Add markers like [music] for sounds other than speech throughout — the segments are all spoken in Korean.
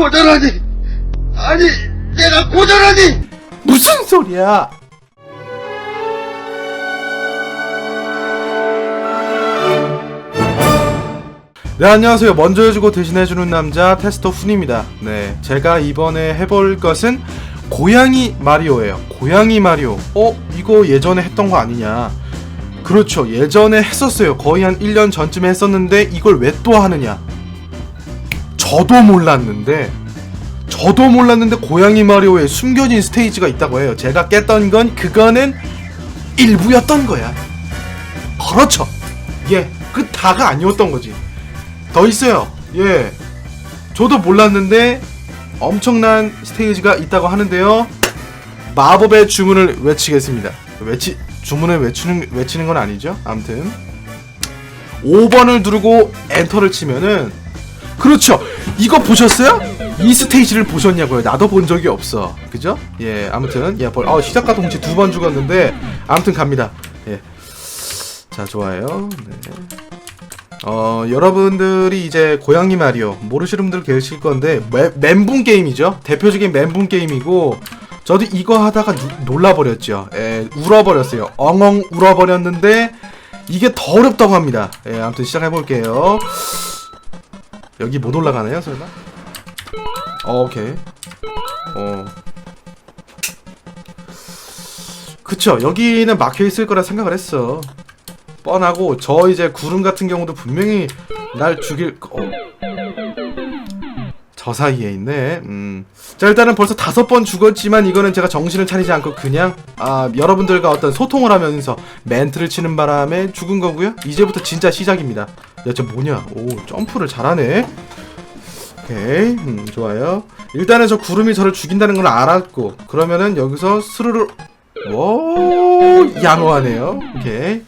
고전하니? 아니 내가 고전하니? 무슨 소리야? 네 안녕하세요. 먼저 해주고 대신해주는 남자 테스터 훈입니다. 네 제가 이번에 해볼 것은 고양이 마리오예요. 고양이 마리오. 어? 이거 예전에 했던 거 아니냐? 그렇죠. 예전에 했었어요. 거의 한 1년 전쯤에 했었는데 이걸 왜 또 하느냐 저도 몰랐는데 저도 몰랐는데 고양이 마리오에 숨겨진 스테이지가 있다고 해요 제가 깼던 건 그거는 일부였던 거야 그렇죠 예 그 다가 아니었던 거지 더 있어요. 예. 저도 몰랐는데 엄청난 스테이지가 있다고 하는데요. 마법의 주문을 외치겠습니다. 외치 주문을 외치는 외치는 건 아니죠. 아무튼 5번을 누르고 엔터를 치면은 그렇죠. 이거 보셨어요? 이 스테이지를 보셨냐고요? 나도 본 적이 없어. 그죠? 예. 아무튼 예. 벌, 어, 시작과 동시에 두 번 죽었는데 아무튼 갑니다. 예. 자, 좋아요. 네. 어, 여러분들이 이제 고양이 마리오 모르시는 분들 계실 건데 매, 멘붕 게임이죠. 대표적인 멘붕 게임이고 저도 이거 하다가 누, 놀라버렸죠. 예, 울어버렸어요. 엉엉 울어버렸는데 이게 더 어렵다고 합니다. 예, 아무튼 시작해볼게요. 여기 못 올라가나요, 설마? 어, 오케이. 어. 그쵸, 여기는 막혀있을 거라 생각을 했어. 뻔하고 저 이제 구름 같은 경우도 분명히 날 죽일 어. 저 사이에 있네. 음. 자 일단은 벌써 다섯 번 죽었지만 이거는 제가 정신을 차리지 않고 그냥 아 여러분들과 어떤 소통을 하면서 멘트를 치는 바람에 죽은 거고요. 이제부터 진짜 시작입니다. 야저 뭐냐? 오 점프를 잘하네. 오케이 음, 좋아요. 일단은 저 구름이 저를 죽인다는 걸 알았고 그러면은 여기서 스르르 오 양호하네요. 오케이.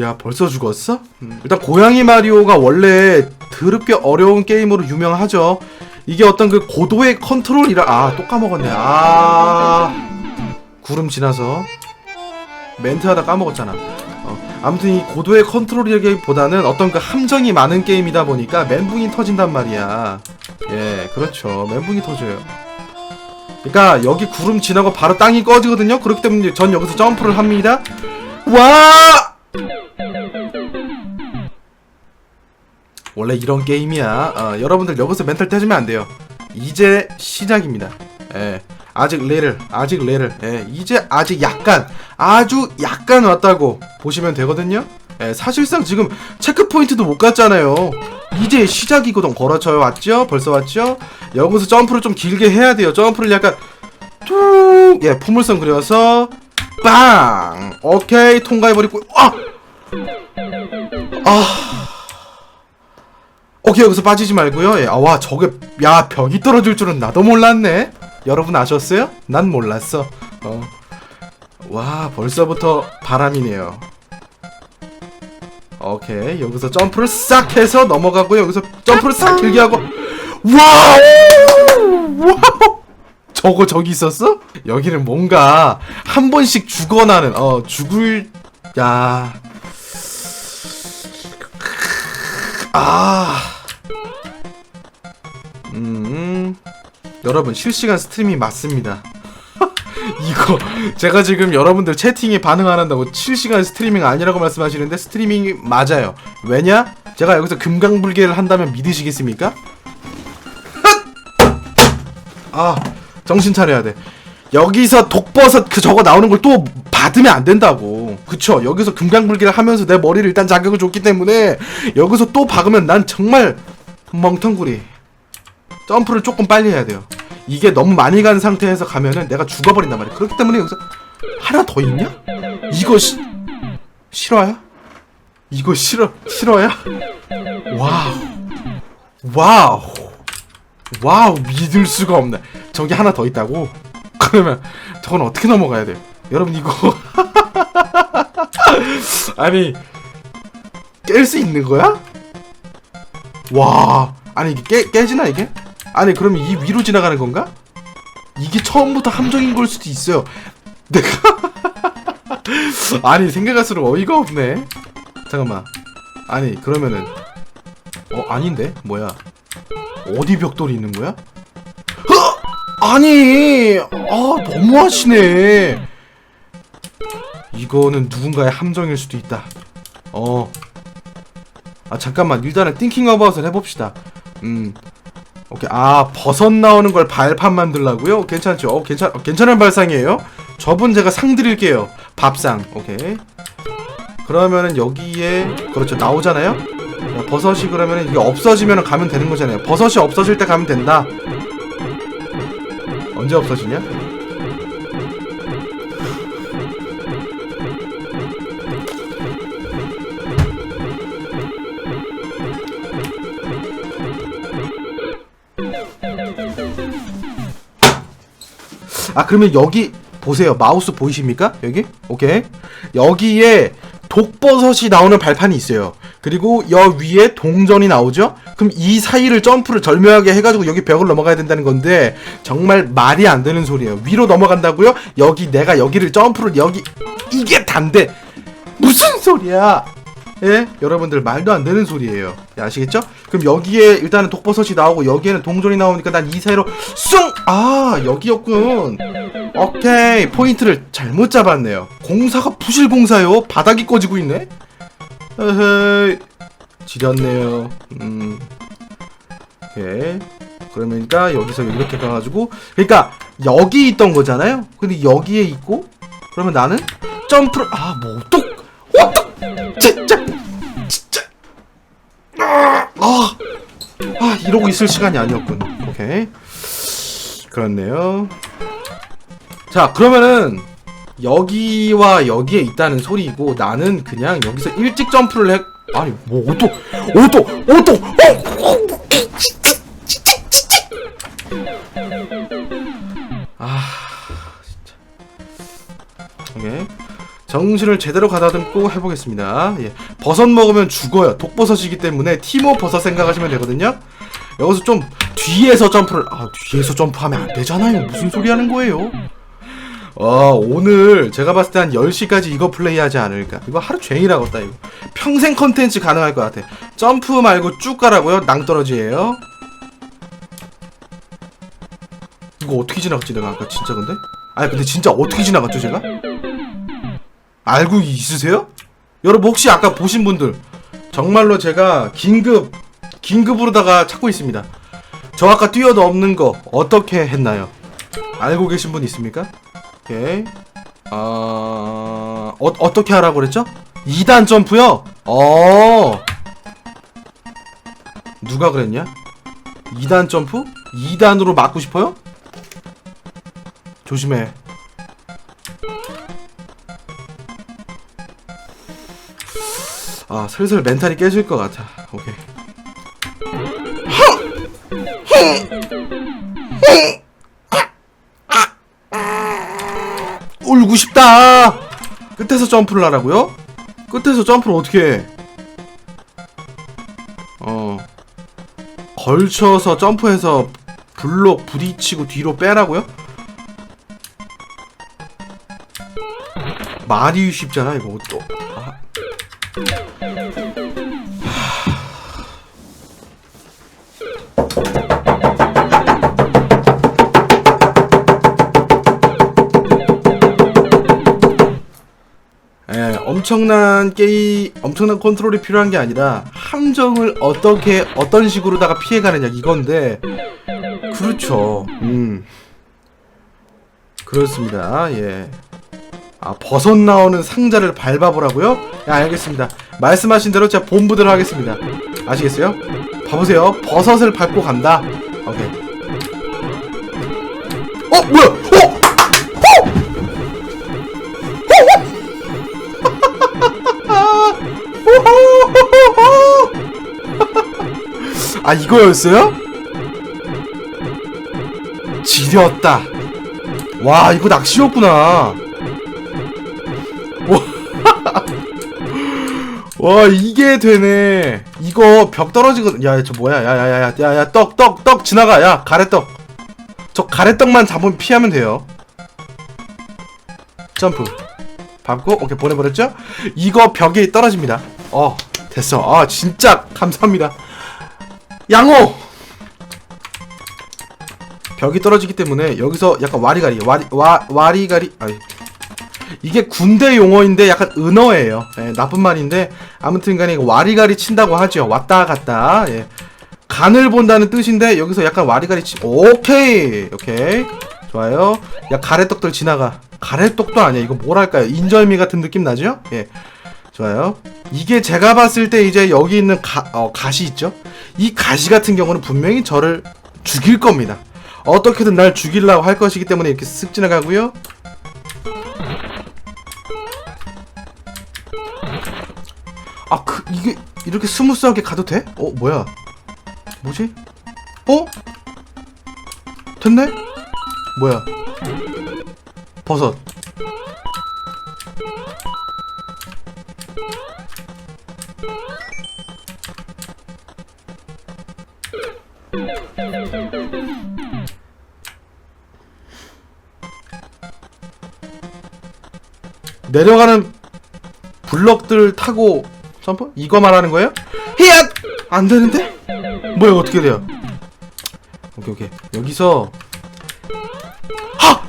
야 벌써 죽었어? 음, 일단 고양이 마리오가 원래 드럽게 어려운 게임으로 유명하죠. 이게 어떤 그 고도의 컨트롤이라 아 또 까먹었네. 아 구름 지나서 멘트하다 까먹었잖아. 어, 아무튼 이 고도의 컨트롤이라기보다는 어떤 그 함정이 많은 게임이다 보니까 멘붕이 터진단 말이야. 예, 그렇죠. 멘붕이 터져요. 그러니까 여기 구름 지나고 바로 땅이 꺼지거든요. 그렇기 때문에 전 여기서 점프를 합니다. 와! 원래 이런 게임이야. 어, 여러분들 여기서 멘탈 떼주면 안 돼요. 이제 시작입니다. 예. 아직 레를, 아직 레를. 예. 이제 아직 약간, 아주 약간 왔다고 보시면 되거든요. 예. 사실상 지금 체크 포인트도 못 갔잖아요. 이제 시작이거든. 걸어쳐요. 왔죠? 벌써 왔죠? 여기서 점프를 좀 길게 해야 돼요. 점프를 약간 쭉, 예, 포물선 그려서 빵. 오케이 통과해버리고. 아, 아. 오케이 여기서 빠지지 말고요. 예. 아, 와 저게 야 벽이 떨어질 줄은 나도 몰랐네. 여러분 아셨어요? 난 몰랐어. 어. 와 벌써부터 바람이네요. 오케이 여기서 점프를 싹 해서 넘어가고요. 여기서 점프를 싹 길게 하고 와우 와우 저거 저기 있었어? 여기는 뭔가 한 번씩 죽어나는 어 죽을 야. 아. 여러분 실시간 스트리밍 맞습니다. [laughs] 이거 제가 지금 여러분들 채팅에 반응 안 한다고 실시간 스트리밍 아니라고 말씀하시는데 스트리밍이 맞아요. 왜냐? 제가 여기서 금강불개를 한다면 믿으시겠습니까? [laughs] 아 정신 차려야 돼. 여기서 독버섯 그 저거 나오는 걸 또 받으면 안 된다고. 그쵸? 여기서 금강불개를 하면서 내 머리를 일단 자극을 줬기 때문에 여기서 또 박으면 난 정말 멍텅구리. 점프를 조금 빨리 해야 돼요. 이게 너무 많이 간 상태에서 가면은 내가 죽어버린단 말이야. 그렇기 때문에 여기서 하나 더 있냐? 이거 시, 실화야? 이거 실화 실화야? 와우 와우 와우 믿을 수가 없네. 저기 하나 더 있다고? 그러면 저건 어떻게 넘어가야 돼? 여러분 이거 [laughs] 아니 깰 수 있는 거야? 와 아니 이게 깨, 깨지나 이게? 아니 그러면 이 위로 지나가는 건가? 이게 처음부터 함정인 걸 수도 있어요. 내가 [laughs] 아니 생각할수록 어이가 없네. 잠깐만. 아니 그러면은 어 아닌데 뭐야? 어디 벽돌이 있는 거야? 허! 아니, 아, 너무하시네. 이거는 누군가의 함정일 수도 있다. 어. 아, 잠깐만. 일단은 띵킹 어바웃을 해봅시다. 음. 오케이. 아, 버섯 나오는 걸 발판 만들라고요? 괜찮죠? 어, 괜찮, 어, 괜찮은 발상이에요? 저분 제가 상 드릴게요. 밥상. 오케이. 그러면은 여기에, 그렇죠. 나오잖아요? 자, 버섯이 그러면은 이게 없어지면 가면 되는 거잖아요. 버섯이 없어질 때 가면 된다. 언제 없어지냐? 아 그러면 여기 보세요. 마우스 보이십니까? 여기? 오케이. 여기에 독버섯이 나오는 발판이 있어요. 그리고 여 위에 동전이 나오죠? 그럼 이 사이를 점프를 절묘하게 해가지고 여기 벽을 넘어가야 된다는 건데 정말 말이 안 되는 소리예요. 위로 넘어간다고요? 여기 내가 여기를 점프를 여기 이게 단데 무슨 소리야 예? 여러분들 말도 안 되는 소리예요. 예, 아시겠죠? 그럼 여기에 일단은 독버섯이 나오고 여기에는 동전이 나오니까 난 이 사이로 쑥! 아 여기였군. 오케이 포인트를 잘못 잡았네요. 공사가 부실 공사요. 바닥이 꺼지고 있네. 에헤이 지렸네요. 음. 오케이. 그러니까 여기서 이렇게 가가지고 그러니까 여기 있던 거잖아요. 근데 여기에 있고 그러면 나는 점프를 아뭐 어떡 어떡 진짜 이러고 있을 시간이 아니었군 오케이 그렇네요 자 그러면은 여기와 여기에 있다는 소리이고 나는 그냥 여기서 일찍 점프를 해 아니 뭐 오토 오토 오토 어. 아 정신을 제대로 가다듬고 해보겠습니다. 예. 버섯 먹으면 죽어요. 독버섯이기 때문에 티모 버섯 생각하시면 되거든요. 여기서 좀 뒤에서 점프를 아 뒤에서 점프하면 안 되잖아요. 무슨 소리 하는 거예요? 아 오늘 제가 봤을 때 한 10시까지 이거 플레이하지 않을까 이거 하루 종일 하겠다 이거 평생 컨텐츠 가능할 것 같아 점프 말고 쭉 가라고요 낭떠러지예요 이거 어떻게 지나갔지 내가 아까 진짜 근데? 아니 근데 진짜 어떻게 지나갔죠 제가? 알고 있으세요? 여러분 혹시 아까 보신 분들 정말로 제가 긴급 긴급으로다가 찾고 있습니다. 저 아까 뛰어넘는 거 어떻게 했나요? 알고 계신 분 있습니까? 오케이. 어... 어 어떻게 하라고 그랬죠? 2단 점프요? 어. 누가 그랬냐? 2단 점프? 2단으로 맞고 싶어요? 조심해. 아 슬슬 멘탈이 깨질 것 같아 오케이 울고 싶다 끝에서 점프를 하라고요? 끝에서 점프를 어떻게 해? 어 걸쳐서 점프해서 블록 부딪히고 뒤로 빼라고요? 말이 쉽잖아 이거 또 엄청난 게임, 엄청난 컨트롤이 필요한 게 아니라 함정을 어떻게 어떤 식으로다가 피해가느냐 이건데 그렇죠. 음, 그렇습니다. 예. 아 버섯 나오는 상자를 밟아보라고요? 예, 알겠습니다. 말씀하신 대로 제가 본부대로 하겠습니다. 아시겠어요? 봐보세요. 버섯을 밟고 간다. 오케이. 어 뭐야? 아 이거였어요? 지렸다. 와 이거 낚시였구나. 와, [laughs] 와 이게 되네. 이거 벽 떨어지거든. 야 저 뭐야? 야야야야 야야 떡 떡 떡 지나가. 야 가래떡. 저 가래떡만 잡으면 피하면 돼요. 점프. 밟고 오케이 보내버렸죠? 이거 벽에 떨어집니다. 어 됐어. 아 진짜 감사합니다. 양호. 벽이 떨어지기 때문에 여기서 약간 와리가리 와리 와 와리가리 아니 이게 군대 용어인데 약간 은어예요. 예, 나쁜 말인데 아무튼간에 와리가리 친다고 하죠. 왔다 갔다. 예. 간을 본다는 뜻인데 여기서 약간 와리가리 치. 오케이 오케이 좋아요. 야 가래떡들 지나가. 가래떡도 아니야. 이거 뭐랄까요? 인절미 같은 느낌 나죠? 예. 좋아요. 이게 제가 봤을 때 이제 여기 있는 가, 어, 가시 있죠? 이 가시 같은 경우는 분명히 저를 죽일 겁니다. 어떻게든 날 죽이려고 할 것이기 때문에 이렇게 쓱 지나가고요. 아, 그, 이게 이렇게 스무스하게 가도 돼? 어, 뭐야? 뭐지? 어? 됐네? 뭐야? 버섯. 내려가는 블럭들 타고 점프? 이거 말하는 거예요? 히앗! 안 되는데? 뭐야 어떻게 돼요? 오케이 오케이 여기서 하!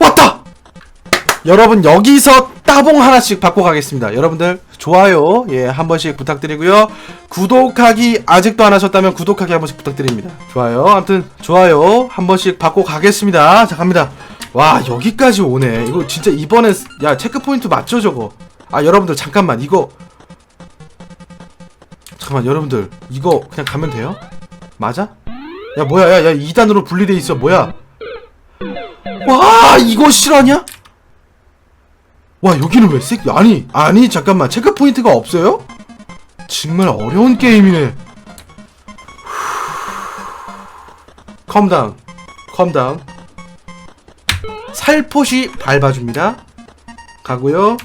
왔다! 여러분 여기서 따봉 하나씩 받고 가겠습니다 여러분들 좋아요 예 한 번씩 부탁드리고요 구독하기 아직도 안 하셨다면 구독하기 한 번씩 부탁드립니다 좋아요 아무튼 좋아요 한 번씩 받고 가겠습니다 자 갑니다 와 여기까지 오네. 이거 진짜 이번에 야 체크포인트 맞죠 저거? 아 여러분들 잠깐만. 이거 잠깐만 여러분들. 이거 그냥 가면 돼요? 맞아? 야 뭐야? 야야 2단으로 분리돼 있어. 뭐야? 와 이거 실화냐? 와 여기는 왜 색? 아니 아니 잠깐만. 체크 포인트가 없어요? 정말 어려운 게임이네. 컴다운 컴다운 살포시 밟아줍니다. 가고요.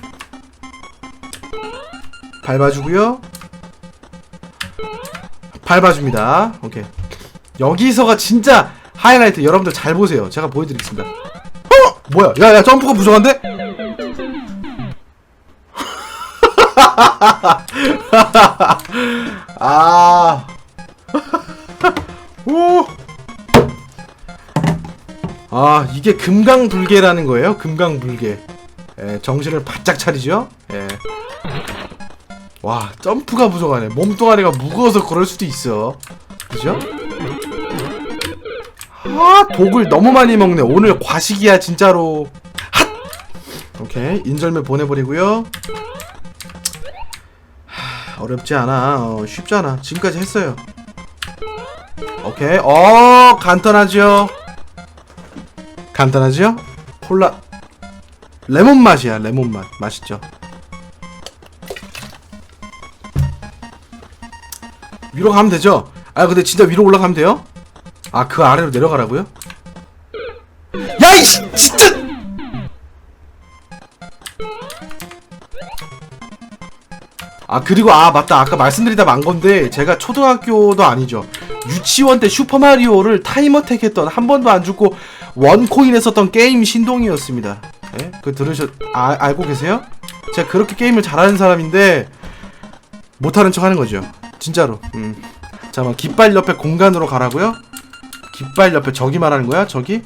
밟아주고요. 밟아줍니다. 오케이. 여기서가 진짜 하이라이트. 여러분들 잘 보세요. 제가 보여드리겠습니다. 어? 뭐야? 야 야 점프가 부족한데? [laughs] 아. 이게 금강불개라는 거예요? 금강불개. 예, 정신을 바짝 차리죠? 예. 와, 점프가 부족하네. 몸뚱아리가 무거워서 그럴 수도 있어. 그죠? 아, 독을 너무 많이 먹네. 오늘 과식이야, 진짜로. 핫! 오케이. 인절미 보내버리고요. 어렵지 않아. 어, 쉽잖아. 지금까지 했어요. 오케이. 어, 간단하죠? 간단하죠? 콜라. 레몬 맛이야, 레몬 맛. 맛있죠? 위로 가면 되죠? 아, 근데 진짜 위로 올라가면 돼요? 아, 그 아래로 내려가라고요? 야, 이 진짜! 아 그리고 아 맞다 아까 말씀드리다 만 건데 제가 초등학교도 아니죠 유치원 때 슈퍼마리오를 타임어택 했던 한 번도 안 죽고 원코인 했었던 게임 신동이었습니다 예? 그 들으셨 아, 알고 계세요? 제가 그렇게 게임을 잘하는 사람인데 못하는 척 하는 거죠 진짜로 음. 잠깐만 깃발 옆에 공간으로 가라고요? 깃발 옆에 저기 말하는 거야 저기?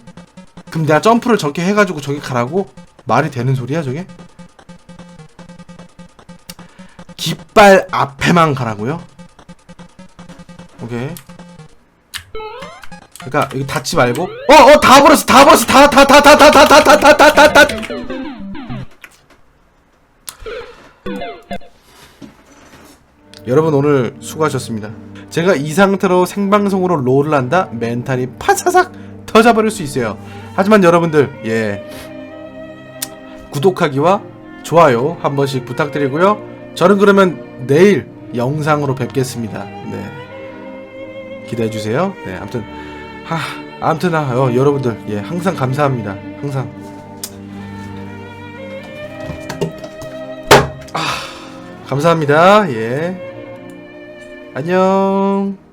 그럼 내가 점프를 저렇게 해가지고 저기 가라고? 말이 되는 소리야 저게? 깃발 앞에만 가라고요? 오케이. 그러니까 여기 닫지 말고. 어, 어, 다 버렸어, 다 버렸어, 다, 다, 다, 다, 다, 다, 다, 다, 다, 다, 다, 다. 여러분 오늘 수고하셨습니다. 제가 이 상태로 생방송으로 롤을 한다 멘탈이 파사삭 터져버릴 수 있어요. 하지만 여러분들 예 구독하기와 좋아요 한 번씩 부탁드리고요. 저는 그러면 내일 영상으로 뵙겠습니다. 네. 기대해 주세요. 네, 아무튼 하, 아무튼 아, 어, 여러분들 예, 항상 감사합니다. 항상. 아, 감사합니다. 예. 안녕.